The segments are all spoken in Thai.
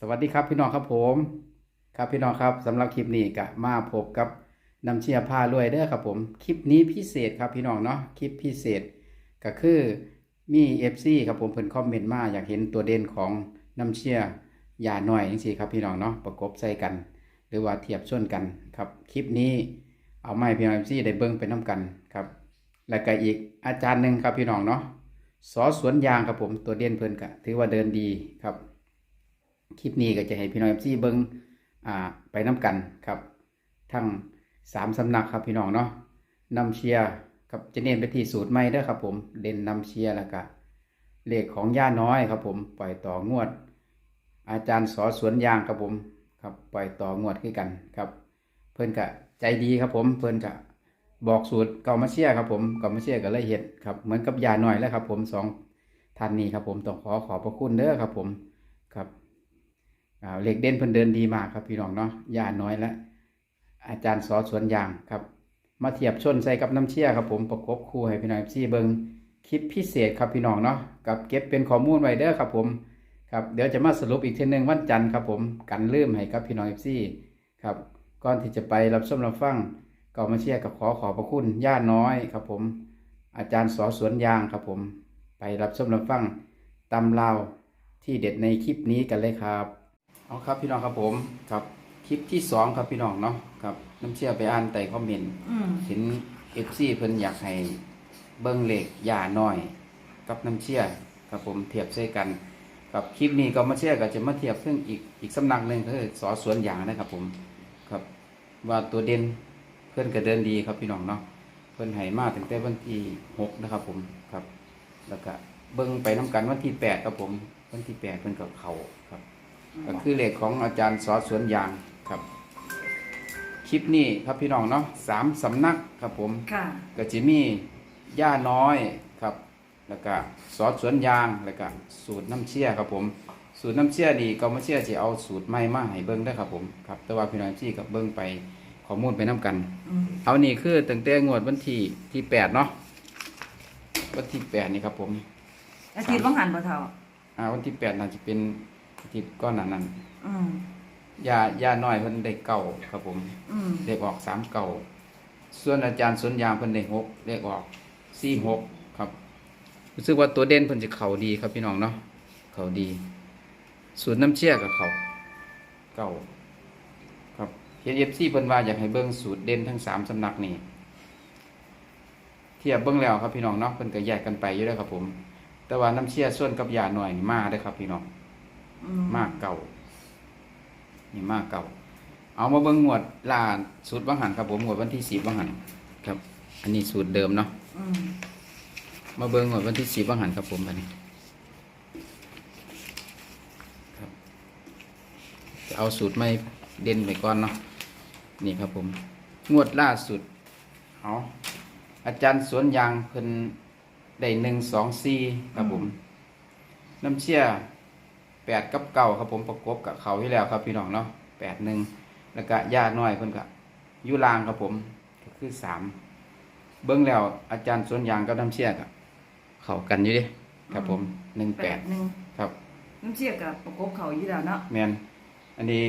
สวัสดีครับพี่น้องครับผมครับพี่น้องครับสำหรับคลิปนี้ก็มาพบกับน้ำเชียร์ผ้ารวยเด้อครับผมคลิปนี้พิเศษครับพี่น้องเนาะคลิปพิเศษก็คือมีเอฟซีครับผมเพิ่นคอมเมนต์มาอยากเห็นตัวเด่นของน้ำเชียร์ยาหน่อยจังซี่ครับพี่น้องเนาะประกบใส่กัน หรือว่าเทียบส่วนกันครับคลิปนี้เอาไม้พี่น้องเอฟซีได้เบิ่งไปน้กันครับแล้วก็อีกอาจารย์หนึ่งครับพี่น้องเนาะสอสวนยางครับผมตัวเด่นเพิ่นก็ถือว่าเดินดีครับ คลิปนี้ก็จะให้พี่น้องเอฟซีเบิ้งอ่าไปน้กันครับทั้งสามสำนักครับพี่น้องเนาะนำเชียร์ครับจะเน้นไปที่สูตรใหม่เด้อครับผมเด่นนำเชียร์แล้วก็เลขของย่าน้อยครับผมปล่อยต่องวด อาจารย์สอสวนยางครับผมครับปล่อยต่องวดขึ้นกันครับ เพื่อนกะใจดีครับผมเพื่อนกะบอกสูตรเก่ามาเชียร์ครับผมเก่ามาเชียร์ก็เลยเห็ดครับเหมือนกับยาหน้อยแล้วครับผมสองท่านนี้ครับผมต้องขอขอบพระคุณเด้อครับผม เหล็กเด่นเพิ่นเดินดีมากครับพี่น้องเนาะย่าน้อยและอาจารย์สอสวนยางครับ มาเทียบชนใส่กับน้ำเชี่ยครับผมประกบคู่ให้พี่น้องซี่เบิงคลิปพิเศษครับพี่น้องเนาะกับเก็บเป็นข้อมูลไว้เด้อครับผมครับเดี๋ยวจะมาสรุปอีกทีหนึ่งวันจันทร์ครับผมกันลืมให้กับพี่น้องซี่ครับก่อนที่จะไปรับชมรับฟังก็มาเชียร์กับขอขอบพระคุณย่าน้อยครับผม อาจารย์สอสวนยางครับผม ไปรับชมรับฟังตำราวที่เด็ดในคลิปนี้กันเลยครับ เอาครับพี่น้องครับผมครับคลิปที่สองครับพี่น้องเนาะครับน้ำเชื่อไปอ่านใต้คอมเมนต์อืมเห็นเอฟซีเพิ่นอยากให้เบิ้งเหล็กยาน้อย กับน้ำเชื่อครับผมเทียบใส่กันกับคลิปนี้ก็มาเชื่อก็จะมาเทียบเพิ่งอีกอีกสำนักหนึ่งคือสอสวนยางนะครับผมครับว่าตัวเด่นเพื่อนก็เดินดีครับพี่น้องเนาะเพื่อนให้มาตั้งแต่วันที่หกนะครับผมครับ แล้วก็เบิ้งไปน้กันวันที่แปดครับผม วันที่แปดเพิ่นกับเขาครับ ก็คือเลขของอาจารย์สอสวนยางครับ คลิปนี้ครับพี่น้องเนาะสามสำนักครับผมค่ะก็จะมีย่าน้อยครับ แล้วก็สอสวนยางแล้วก็สูตรน้ำเชี่ยครับผม สูตรน้ำเชี่ยนี่ก็มาเชี่ยจะเอาสูตรใหม่มาให้เบิ้งได้อครับผมครับแต่ว่าพี่น้องที่กับเบิ้งไปข้อมูลไปน้กันอืมเอานี่คือตั้งแต่งวดวันที่ที่แปดเนาะวันที่แปดนี่ครับผมอาทิตย์บังหันบ่เท่าอ่าวันที่แปดน่าจะเป็นอา ทิตก้อนหนานั้นอืมยายาน้อยเพิ่นได้เก่าครับผมอืมเลขออกสามเก่าส่วนอาจารย์สวนยางเพิ่นได้หกเลขออกสี่หกครับรู้สึกว่าตัวเด่นเพิ่นจะเข่าดีครับพี่น้องเนาะเข่าดีสูตรน้ำเชี่ยกับเขาเก่าครับเฮียเอฟซีเพิ่นว่าอยากให้เบิ่งสูตรเด่นทั้งสามสำนักนี่เทียบเบิ่งแล้วครับพี่น้องเนาะเพิ่นก็แยกกันไปอยู่แล้วครับผม แต่ว่าน้ำเชี่ยส่วนกับยาหน่อยนี่มาได้ครับพี่น้อง อืมากเก่านี่มากเก่า เอามาเบิ่งงวดล่าสุดวังหันครับผมงวดวันที่สิบวังหันครับ อันนี้สูตรเดิมเนาะอืมมาเบิ่งงวดวันที่สิบวังหันครับผมอันนี้ครับจะเอาสูตรไม่เด่นไปก่อนเนาะนี่ครับผม งวดล่าสุดเอาอาจารย์สวนยางเพิ่นได้หนึ่งสองสี่ครับผม น้ำเชี่ย แปดกับเก่าครับผมประกบกับเขาที่แล้วครับพี่น้องเนาะแปดหนึ่งแล้วก็ญาติน้อยเพิ่นก็อยุลางครับผมก็คือสามเบิ้งแล้วอาจารย์สวนยางกับน้ำเชี่ยกับเข้ากันอยู่เดิครับผมหนึ่งแปแปดดหนึ่งครับน้ำเชี่ยกับประกบเขาอยู่แล้วเนาะแมนอันนี้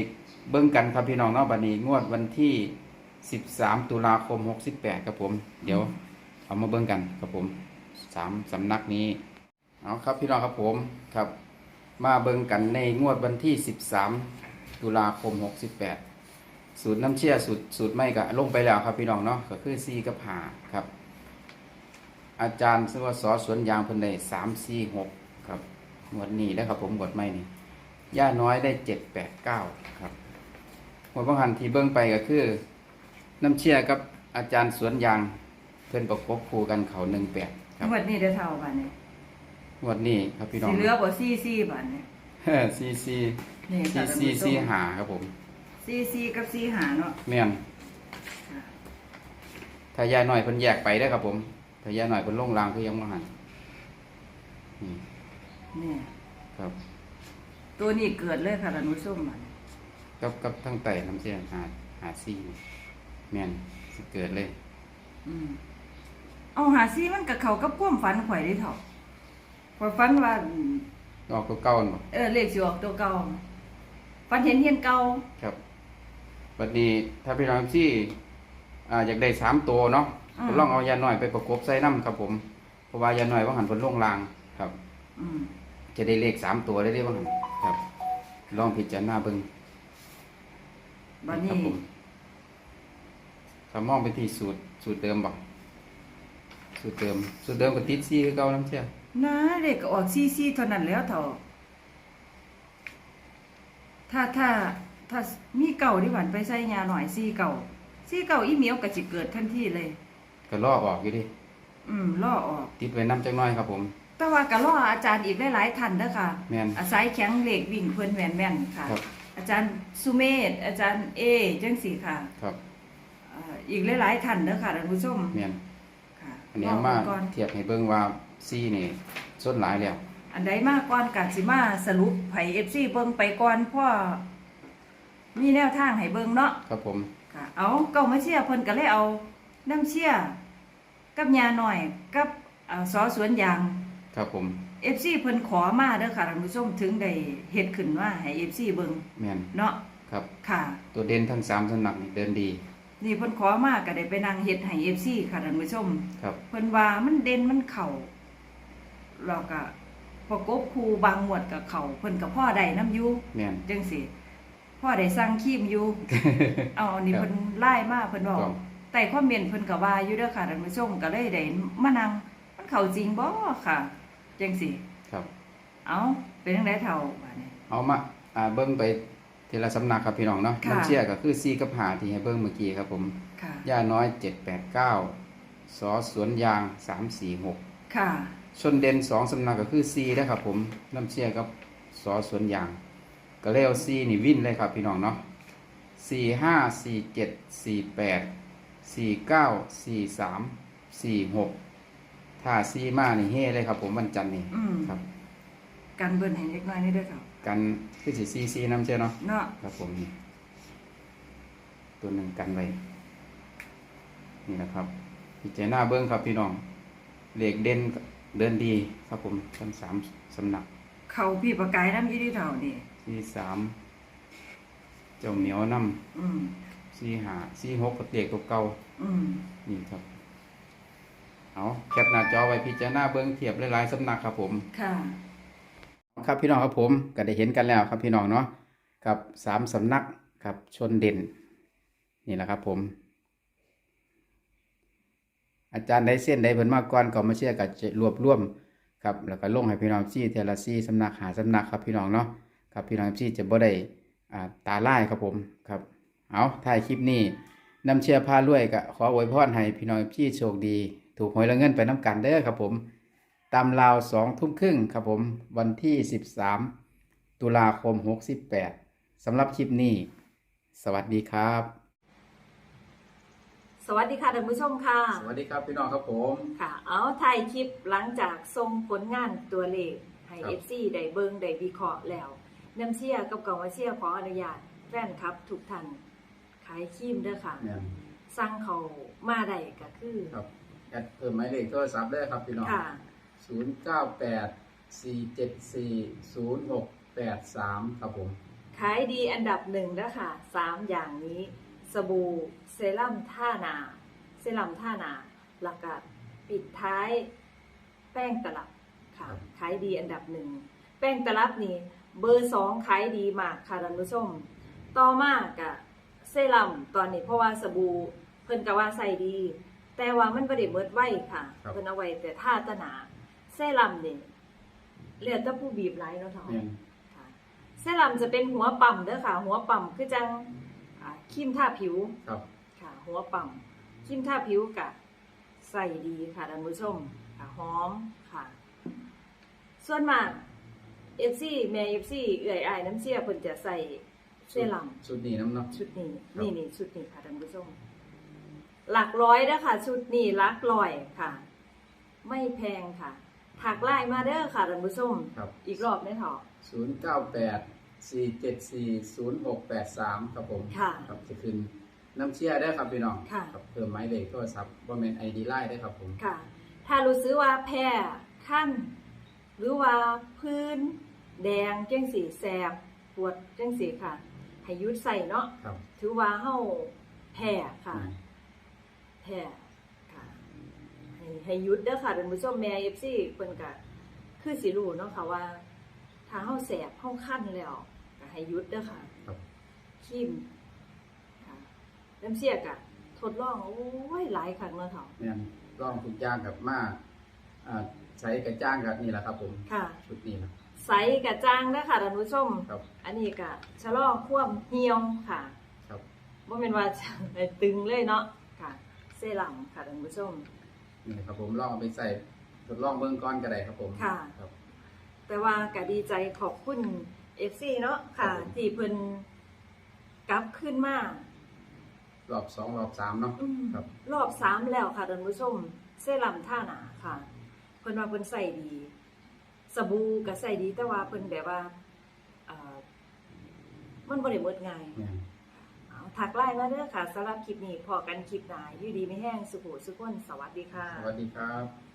เบิ้งกันครับพี่น้องเนาะบัดนี้งวดวันที่สิบสามตุลาคมหกสิบแปดครับผม เดี๋ยวเอามาเบิ้งกันครับผมสามสำนักนี้เอาครับพี่น้องครับผมครับ มาเบิงกันในงวดวันที่ 13 ตุลาคม 68 สูตรน้ำเชี่ยสูตรสูตรไม่ก็ลงไปแล้วครับพี่น้องเนาะก็คือ4กับ5ครับ อาจารย์ซึ่งว่าสสวนยางเพิ่นได้3 4 6ครับงวดนี้แล้วครับผมงวดไม่นี่ย่าน้อยได้7 8 9ครับงวดบางหันที่เบิ่งไปก็คือ น้ำเชี่ยกับอาจารย์สวนยางเพิ่นประกบคู่กันเขา18ครับงวดนี้ได้เท่าบัดนี้ งวดนี้ครับพี่น้องสิเหลือบ่ซี่ซี่บัดนี้ซีซีนี่ซีซีซีหาครับผม ซี่ซี่กับซี่หาเนาะแม่นถ้ายายหน่อยเพิ่นแยกไปได้อครับผมถ้ายายหน่อยเพิ่นลงรางคือยังบ่หันนี่นี่ครับ ตัวนี้เกิดเลยค่ะท่านผู้ชมบัดนี้กับกับทั้งไต่น้ำเสียหาหาซีแม่นสิเกิดเลย อืมเอาหาซี่มันกับเขากับความฝันข่อยได้เท่า ข่อยฝันว่า ออกตัวเก่าหั่นบ่เออเลขสิออกตัวเก่าฝันเห็นเฮียนเก่าครับวันนี้ถ้าพี่น้องที่อ่าอยากได้สามตัวเนาะอืมก็ลองเอายาหน่อยไปประกบใส่น้ำครับผมเพราะว่ายาหน่อยว่าหันผลลงรางครับ อืมจะได้เลขสามตัวได้ได้ว่าหันครับ ลองพิจารณาเบิ่งบัดครันี้ผมถ้ามองไปที่สูตรสูตรเดิมบ่สูตรเดิม สูตรเดิมก็ติดซี่คือเก่าน้ำเชี่ย นะเด็กก็ออกซี่ซี่เท่านั้นแล้วเถ่าถ้าถ้าถ้ามีเก่าที่หวานไปใส่ยาหน่อยซี่เก่าซี่เก่าอีเหมียวก็สิเกิดทันทีเลย ก็ลอกออกอยู่ดิอืมล่อออก ติดไว้น้ำจักหน้อยครับผม แต่ว่าก็ล่ออาจารย์อีกหลายๆท่านเด้อค่ะแม่นอาศัยแข็งเหล็กวิ่งเพิ่นแม่นแม่นๆค่ะ ครับ อาจารย์สุเมธอาจารย์เอจังสี่ค่ะครับเอ่ออีกหลายๆท่านเด้อค่ะท่านผู้ชมแม่นค่ะอันนี้เอามาก่อน เทียบให้เบิ่งว่า ซี่นี่ส้นหลายแล้ว อันใดมาก่อนกะสิมาสรุปไผ FC เบิ่งไปก่อนเพราะมีแนวทางให้เบิ่งเนาะครับผมค่ะเอาเก้ามาเชียร์เพิ่นก็เลยเอาน้ำเชียร์กับยาหน่อยกับเอ่อสอสวนยาง ครับผม FC เพิ่นขอมาเด้อค่ะท่านผู้ชมถึงได้เฮ็ดขึ้นว่าให้ FC เบิ่งแม่นเนาะครับ ค่ะ ตัวเด่นทั้งสามสำนักนี่เดินดีนี่เพิ่นขอมาก็ได้ไปนั่งเฮ็ดให้ FC ค่ะท่านผู้ชมครับ เพิ่นว่ามันเด่นมันเข้า แล้วก็ประกบคูบางหมวดกับเขาเพิ่นก็พ่อได้น้ำอยู่แม่น จังสิพ่อได้สั่งครีมอยู่ เอาอันนี้ครับเพิ่นไล่มาเพิ่นบอกครับ แต่คอมเมนต์เพิ่นก็ว่าอยู่เด้อค่ะท่านผู้ชมก็เลยได้มานั่งมันเข้าจริงบ่ค่ะจังสิครับ เอาเป็นจังไดเท่าบัดนี้ เอามาอ่าเบิ้งไปทีละสำนักครับพี่น้องเนาะค่ะ น้ำเชี่ยก็คือซีกับหาที่ให้เบิ้งเมื่อกี้ครับผมค่ะ ย่าน้อยเจ็ดแปดเก้าสอสวนยางสาม สี่หกค่ะชนเด่นสองสำนักก็คือซีนะครับผมน้ำเชี่ยกับสอสวนยาง ก็เลยเอาซีนี่วิ่นเลยครับพี่น้องเนาะสี่ห้าสี่เจ็ดสี่แปดสี่เก้าสี่สามสี่หกถ้าซีมานี่เฮ่เลยครับผมวันจันทร์นี่อืมครับกันเบิ่นให้เล็กน้อยนี่เด้อค่ะกันคือสิซีซีน้ำเชี่ยเนาะเนาะครับผมนี่ตัวหนึ่งกันไว้นี่นะครับพิจารณาเบิ้งครับพี่น้องเหล็กเด่น เดินดีครับผมทั้งสามสำนักเขาพี่ประกายน้ำอยู่ที่เท่านี่สี่สามเจ้าเหมียวน้อืมำสี่หาสี่หกกับเด็กตัวเก่าอืมนี่ครับ เอาแคปหน้าจอไว้พิจารณาเบิ้งเทียบหลายๆสำนักครับผม ค่ะ ครับพี่น้องครับผมก็ได้เห็นกันแล้วครับพี่น้องเนาะกับสามสำนักครับชนเด่น นี่แหละครับผม อาจารย์ได้เส้นได้เพิ่นมาก่อนก็มาเชื่อกับรวบรวมครับแล้วก็ลงให้พี่น้องซี่เทลซี่สำนักหาสำนักครับพี่น้องเนาะครับพี่น้องซี่จะบ่ได้อ่าตาล่ายครับผมครับเอาถ่ายคลิปนี้นำเชียร์พารวยก็ขออวยพรให้พี่น้องซี่โชคดี ถูกหวยและเงินไปน้ำกันเด้อครับผมตามราวสองทุ่มครึ่งครับผมวันที่ 13 ตุลาคม 68สำหรับคลิปนี้ สวัสดีครับ สวัสดีค่ะท่านผู้ชมค่ะสวัสดีครับพี่น้องครับผม ค่ะ เอาถ่ายคลิปหลังจากส่งผลงานตัวเลขให้ครับ FC ได้เบิงได้วิเคราะห์แล้วน้ำเชียกับกองว่าเชียขออนุญาตแฟนครับทุกท่านขายครีมเด้อค่ะเนี่ยสั่งเขามาได้ก็คือ ครับแอดเพิ่มหมายเลขโทรศัพท์ได้ครับพี่น้องค่ะ0984740683ครับผม ขายดีอันดับหนึ่งแล้วค่ะสามอย่างนี้ สบู่เซรั่มท่านา เซรั่มท่านาหลักกปิดท้ายแป้งตลับค่ะครับขายดีอันดับหนึ่ง แป้งตลับนี่เบอร์สองขายดีมากค่ะท่านผู้ชม ต่อมากะเซรั่มตอนนี้เพราะว่าสบู่เพิ่นก็ว่าใส่ดี แต่ว่ามันประเด็เมิดไว้ค่ะครับเพิ่นเอาไว้แต่ท่าตะหนาเซรั่มนี่เรียกแต่ผู้บีบไร้เนาะท้องเนี่ยค่ะเซรั่มจะเป็นหัวปั๊มเด้อค่ะ หัวปั๊มคือจัง อ่าครีมทาผิวครับค่ะ หัวปั๊มครีมทาผิวกะใส่ดีค่ะท่านผู้ชมค่ะหอมค่ะ ส่วนมากเอฟซีแม่เอฟซีเอื่อยอายน้ำเชี่ยเพิ่นจะใส่เซรั่มชุดนี้น้ำเนาะ ชุดนี้ครับ นี่นี่ชุดนี้ค่ะท่านผู้ชมหลักร้อยเด้อค่ะชุดนี้หลักร้อยค่ะ ไม่แพงค่ะถักไล่มาเด้อค่ะท่านผู้ชมครับ อีกรอบได้เถอะ 0984740683 ครับผมค่ะ ครับจะขึ้นน้ำเชี่ยได้ครับพี่น้องค่ะ ครับเพิ่มหมายเลขโทรศัพท์ว่าเป็น ID ไลน์ได้ครับผมค่ะ ถ้ารู้สึกว่าแพ้ขั้น หรือว่าพื้น แดงเจ้งสีแสบปวดจังซี่ค่ะให้หยุดใส่เนาะครับถือว่าเฮาแพ้ค่ะอืมแพ้ค่ะ ให้ให้หยุดเด้อค่ะท่านผู้ชมแม่ FC เพิ่นก็คือสิรู้เนาะค่ะว่า ถ้าเฮาแสบเฮาคันแล้วก็ ให้หยุดเด้อค่ะครับคิมค่ะน้ำเสียกะทดลองโอ้ยหลายครั้งแล้วเถาะแม่นลองทุกอย่างครับมาอ่าใช้กระจ้างครับนี่แหละครับ ผมค่ะ ชุดนี้นะ ใสกะจ้างนะค่ะท่านผู้ชม ครับอันนี้กะชะลอความเหี่ยวค่ะครับ บ่แม่นว่าจะให้ตึงเลยเนาะค่ะ เซรั่มค่ะท่านผู้ชม นี่ครับผมลองเอาไปใส่ทดลองเบื้องก้อนก็ได้ครับผมค่ะ ครับ แต่ว่ากะดีใจขอบคุณ FC เนาะค่ะครับผม ที่เพิ่นกลับขึ้นมารอบสองรอบสามเนาะ อืมครับ รอบสามแล้วค่ะท่านผู้ชมเซรั่มท่าหนาค่ะ เพิ่นว่าเพิ่นใส่ดี สบู่ก็ใส่ดีแต่ว่าเพิ่นแบบว่าเอ่อมันบ่ได้หมดง่าย แม่น เอาถักไล่มาเด้อค่ะสำหรับคลิปนี้พอกันคลิปหน้าอยู่ดีไม่แห้งสุขุสุขคนสวัสดีค่ะ สวัสดีครับ